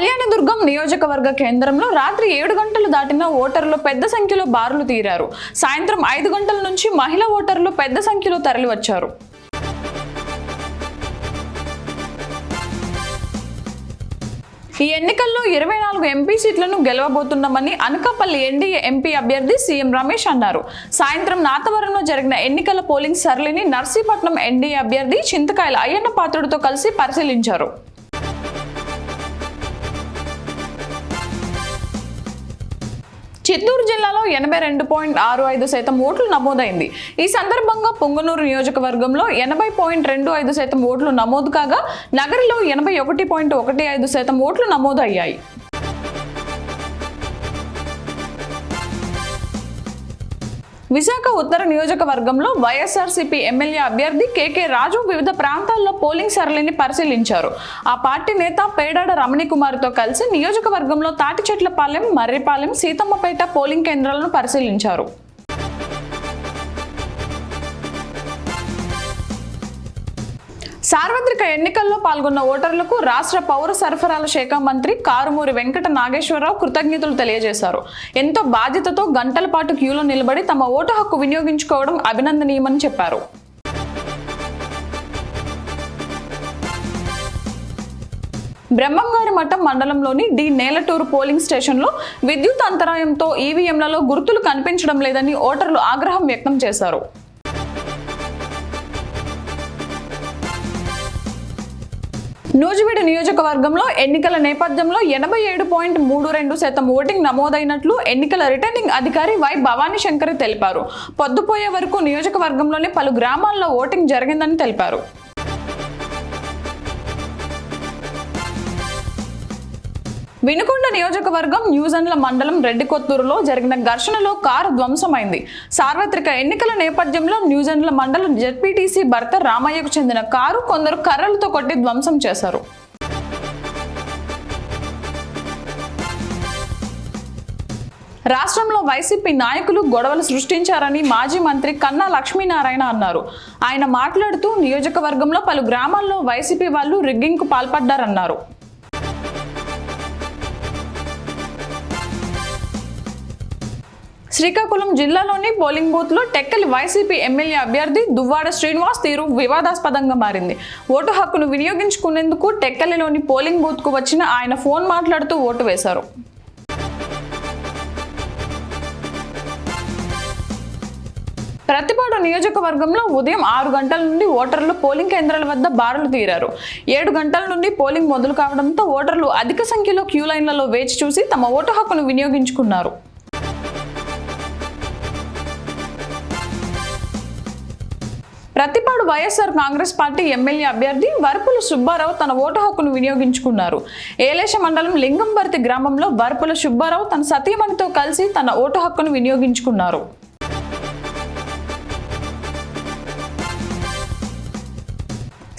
కళ్యాణదుర్గం నియోజకవర్గ కేంద్రంలో రాత్రి ఏడు గంటలు దాటిన ఓటర్లు పెద్ద సంఖ్యలో బారులు తీరారు. సాయంత్రం ఐదు గంటల నుంచి మహిళా ఓటర్లు పెద్ద సంఖ్యలో తరలివచ్చారు. ఈ ఎన్నికల్లో ఇరవై నాలుగు ఎంపీ సీట్లను గెలవబోతున్నామని అనకాపల్లి ఎన్డీఏ ఎంపీ అభ్యర్థి సీఎం రమేష్ అన్నారు. సాయంత్రం నాతవరంలో జరిగిన ఎన్నికల పోలింగ్ సరళిని నర్సీపట్నం ఎన్డీఏ అభ్యర్థి చింతకాయల అయ్యన్న పాత్రుడితో కలిసి పరిశీలించారు. చిత్తూరు జిల్లాలో ఎనభై రెండు పాయింట్ ఆరు ఐదు శాతం ఓట్లు నమోదైంది. ఈ సందర్భంగా పొంగనూరు నియోజకవర్గంలో ఎనభై పాయింట్ రెండు ఐదు శాతం ఓట్లు నమోదు కాగా నగరిలో ఎనభై ఒకటి పాయింట్ ఒకటి ఐదు శాతం ఓట్లు నమోదయ్యాయి. విశాఖ ఉత్తర నియోజకవర్గంలో వైఎస్ఆర్సీపీ ఎమ్మెల్యే అభ్యర్థి కేకే రాజు వివిధ ప్రాంతాల్లో పోలింగ్ సరళిని పరిశీలించారు. ఆ పార్టీ నేత పేడాడ రమణి కుమార్తో కలిసి నియోజకవర్గంలో తాటిచెట్లపాలెం మర్రిపాలెం సీతమ్మపేట పోలింగ్ కేంద్రాలను పరిశీలించారు. సార్వత్రిక ఎన్నికల్లో పాల్గొన్న ఓటర్లకు రాష్ట్ర పౌర సరఫరాల శాఖ మంత్రి కారుమూరి వెంకట నాగేశ్వరరావు కృతజ్ఞతలు తెలియజేశారు. ఎంతో బాధ్యతతో గంటల పాటు క్యూలో నిలబడి తమ ఓటు హక్కు వినియోగించుకోవడం అభినందనీయమని చెప్పారు. బ్రహ్మంగారి మఠం మండలంలోని డి నేలటూరు పోలింగ్ స్టేషన్లో విద్యుత్ అంతరాయంతో ఈవీఎంలలో గుర్తులు కనిపించడం లేదని ఓటర్లు ఆగ్రహం వ్యక్తం చేశారు. నూజివీడు నియోజకవర్గంలో ఎన్నికల నేపథ్యంలో ఎనభై ఏడు పాయింట్ మూడు రెండు శాతం ఓటింగ్ నమోదైనట్లు ఎన్నికల రిటర్నింగ్ అధికారి వై భవానీ శంకర్ తెలిపారు. పొద్దుపోయే వరకు నియోజకవర్గంలోని పలు గ్రామాల్లో ఓటింగ్ జరిగిందని తెలిపారు. వినుకొండ నియోజకవర్గం న్యూజన్ల మండలం రెడ్డికొత్తూరులో జరిగిన ఘర్షణలో కారు ధ్వంసమైంది. సార్వత్రిక ఎన్నికల నేపథ్యంలో న్యూజన్ల మండలం జెడ్పీటీసీ భర్త రామయ్యకు చెందిన కారు కొందరు కర్రలతో కొట్టి ధ్వంసం చేశారు. రాష్ట్రంలో వైసీపీ నాయకులు గొడవలు సృష్టించారని మాజీ మంత్రి కన్నా లక్ష్మీనారాయణ అన్నారు. ఆయన మాట్లాడుతూ నియోజకవర్గంలో పలు గ్రామాల్లో వైసీపీ వాళ్ళు రిగ్గింగ్కు పాల్పడ్డారన్నారు. శ్రీకాకుళం జిల్లాలోని పోలింగ్ బూత్లో టెక్కలి వైసీపీ ఎమ్మెల్యే అభ్యర్థి దువ్వాడ శ్రీనివాస్ తీరు వివాదాస్పదంగా మారింది. ఓటు హక్కును వినియోగించుకునేందుకు టెక్కలిలోని పోలింగ్ బూత్కు వచ్చిన ఆయన ఫోన్ మాట్లాడుతూ ఓటు వేశారు. ప్రతిపాడు నియోజకవర్గంలో ఉదయం ఆరు గంటల నుండి ఓటర్లు పోలింగ్ కేంద్రాల వద్ద బారులు తీరారు. ఏడు గంటల నుండి పోలింగ్ మొదలు కావడంతో ఓటర్లు అధిక సంఖ్యలో క్యూ లైన్లలో వేచి చూసి తమ ఓటు హక్కును వినియోగించుకున్నారు. Prathipadu YSR Congress party MLA అభ్యర్థి వర్పుల సుబ్బారావు తన ఓటు హక్కును వినియోగించుకున్నారు. ఏలేశ మండలం లింగంబర్తి గ్రామంలో వర్పుల సుబ్బారావు తన సతీమణితో కలిసి తన ఓటు హక్కును వినియోగించుకున్నారు.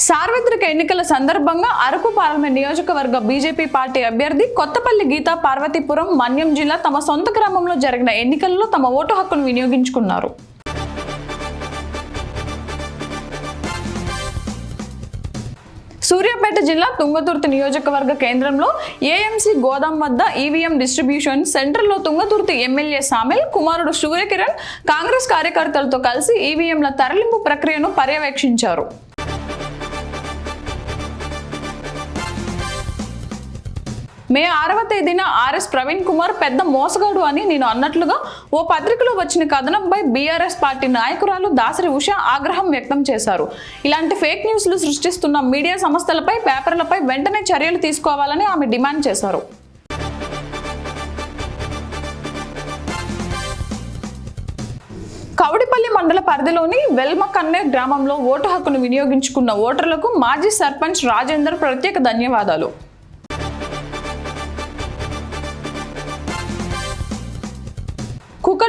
సార్వత్రిక ఎన్నికల సందర్భంగా అరకు పార్లమెంట్ నియోజకవర్గ బీజేపీ పార్టీ అభ్యర్థి కొత్తపల్లి గీతా పార్వతీపురం మన్యం జిల్లా తమ సొంత గ్రామంలో జరిగిన ఎన్నికల్లో తమ ఓటు హక్కును వినియోగించుకున్నారు. సూర్యాపేట జిల్లా తుంగతుర్తి నియోజకవర్గ కేంద్రంలో ఏఎంసీ గోదాం వద్ద ఈవీఎం డిస్ట్రిబ్యూషన్ సెంటర్లో తుంగతుర్తి ఎమ్మెల్యే సామిల్ కుమారుడు సూర్యకిరణ్ కాంగ్రెస్ కార్యకర్తలతో కలిసి ఈవీఎంల తరలింపు ప్రక్రియను పర్యవేక్షించారు. మే ఆరవ తేదీన ఆర్ఎస్ ప్రవీణ్ కుమార్ పెద్ద మోసగాడు అని నేను అన్నట్లుగా ఓ పత్రికలో వచ్చిన కథనంపై బీఆర్ఎస్ పార్టీ నాయకురాలు దాసరి ఉష ఆగ్రహం వ్యక్తం చేశారు. ఇలాంటి ఫేక్ న్యూస్లు సృష్టిస్తున్న మీడియా సంస్థలపై పేపర్లపై వెంటనే చర్యలు తీసుకోవాలని ఆమె డిమాండ్ చేశారు. కౌడిపల్లి మండల పరిధిలోని వెల్మకన్నే గ్రామంలో ఓటు హక్కును వినియోగించుకున్న ఓటర్లకు మాజీ సర్పంచ్ రాజేందర్ ప్రత్యేక ధన్యవాదాలు.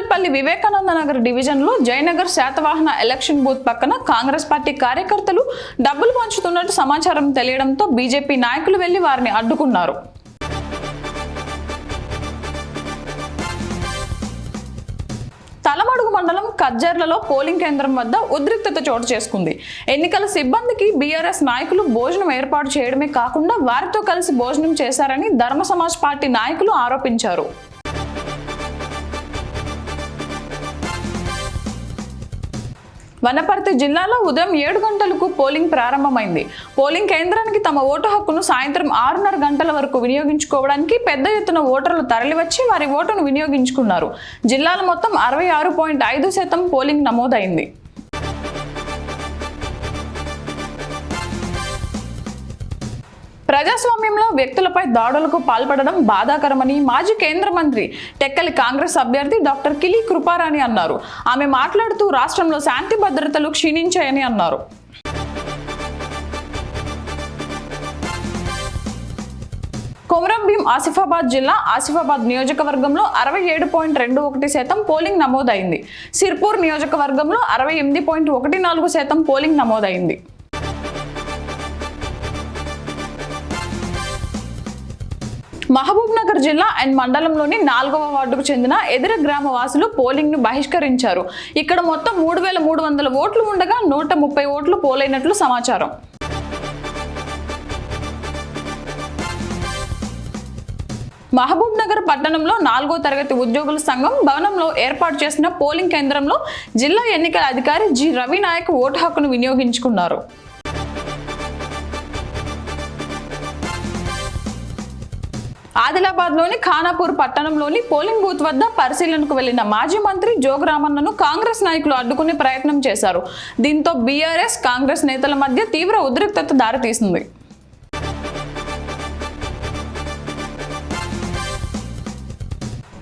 కూకట్పల్లి వివేకానంద నగర్ డివిజన్లో జయనగర్ శాతవాహన ఎలక్షన్ బూత్ పక్కన కాంగ్రెస్ పార్టీ కార్యకర్తలు డబ్బులు పంచుతున్నట్టు సమాచారం తెలియడంతో బీజేపీ నాయకులు వెళ్ళి వారిని అడ్డుకున్నారు. తలమడుగు మండలం కజ్జర్లలో పోలింగ్ కేంద్రం వద్ద ఉద్రిక్తత చోటు చేసుకుంది. ఎన్నికల సిబ్బందికి బీఆర్ఎస్ నాయకులు భోజనం ఏర్పాటు చేయడమే కాకుండా వారితో కలిసి భోజనం చేశారని ధర్మ సమాజ్ పార్టీ నాయకులు ఆరోపించారు. వనపర్తి జిల్లాలో ఉదయం ఏడు గంటలకు పోలింగ్ ప్రారంభమైంది. పోలింగ్ కేంద్రానికి తమ ఓటు హక్కును సాయంత్రం ఆరున్నర గంటల వరకు వినియోగించుకోవడానికి పెద్ద ఎత్తున ఓటర్లు తరలివచ్చి వారి ఓటును వినియోగించుకున్నారు. జిల్లాలో మొత్తం అరవై ఆరు పాయింట్ ఐదు శాతం పోలింగ్ నమోదైంది. ప్రజాస్వామ్యంలో వ్యక్తులపై దాడులకు పాల్పడడం బాధాకరమని మాజీ కేంద్ర మంత్రి టెక్కలి కాంగ్రెస్ అభ్యర్థి డాక్టర్ కిలి కృపారాణి అన్నారు. ఆమె మాట్లాడుతూ రాష్ట్రంలో శాంతి భద్రతలు క్షీణించాయని అన్నారు. కొమరం భీం ఆసిఫాబాద్ జిల్లా ఆసిఫాబాద్ నియోజకవర్గంలో అరవై ఏడు పాయింట్ రెండు ఒకటి శాతం పోలింగ్ నమోదైంది. సిర్పూర్ నియోజకవర్గంలో అరవై ఎనిమిది పాయింట్ ఒకటి నాలుగు శాతం పోలింగ్ నమోదైంది. మహబూబ్ నగర్ జిల్లా అండ్ మండలంలోని నాలుగవ వార్డుకు చెందిన ఎదిర గ్రామ వాసులు పోలింగ్ను బహిష్కరించారు. ఇక్కడ మొత్తం మూడు వేల మూడు వందల ఓట్లు ఉండగా నూట ముప్పై ఓట్లు పోలైనట్లు సమాచారం. మహబూబ్ నగర్ పట్టణంలో నాలుగో తరగతి ఉద్యోగుల సంఘం భవనంలో ఏర్పాటు చేసిన పోలింగ్ కేంద్రంలో జిల్లా ఎన్నికల అధికారి జి రవి నాయక్ ఓటు హక్కును వినియోగించుకున్నారు. ఆదిలాబాద్లోని ఖానాపూర్ పట్టణంలోని పోలింగ్ బూత్ వద్ద పరిశీలనకు వెళ్ళిన మాజీ మంత్రి జోగరామన్నను కాంగ్రెస్ నాయకులు అడ్డుకునే ప్రయత్నం చేశారు. దీంతో బీఆర్ఎస్ కాంగ్రెస్ నేతల మధ్య తీవ్ర ఉద్రిక్తత దారితీసింది.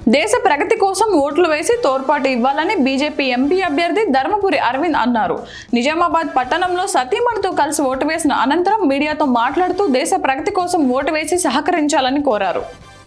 దేశ ప్రగతి కోసం ఓట్లు వేసి తోడ్పాటు ఇవ్వాలని బీజేపీ ఎంపీ అభ్యర్థి ధర్మపురి అరవింద్ అన్నారు. నిజామాబాద్ పట్టణంలో సతీమణితో కలిసి ఓటు వేసిన అనంతరం మీడియాతో మాట్లాడుతూ దేశ ప్రగతి కోసం ఓటు వేసి సహకరించాలని కోరారు.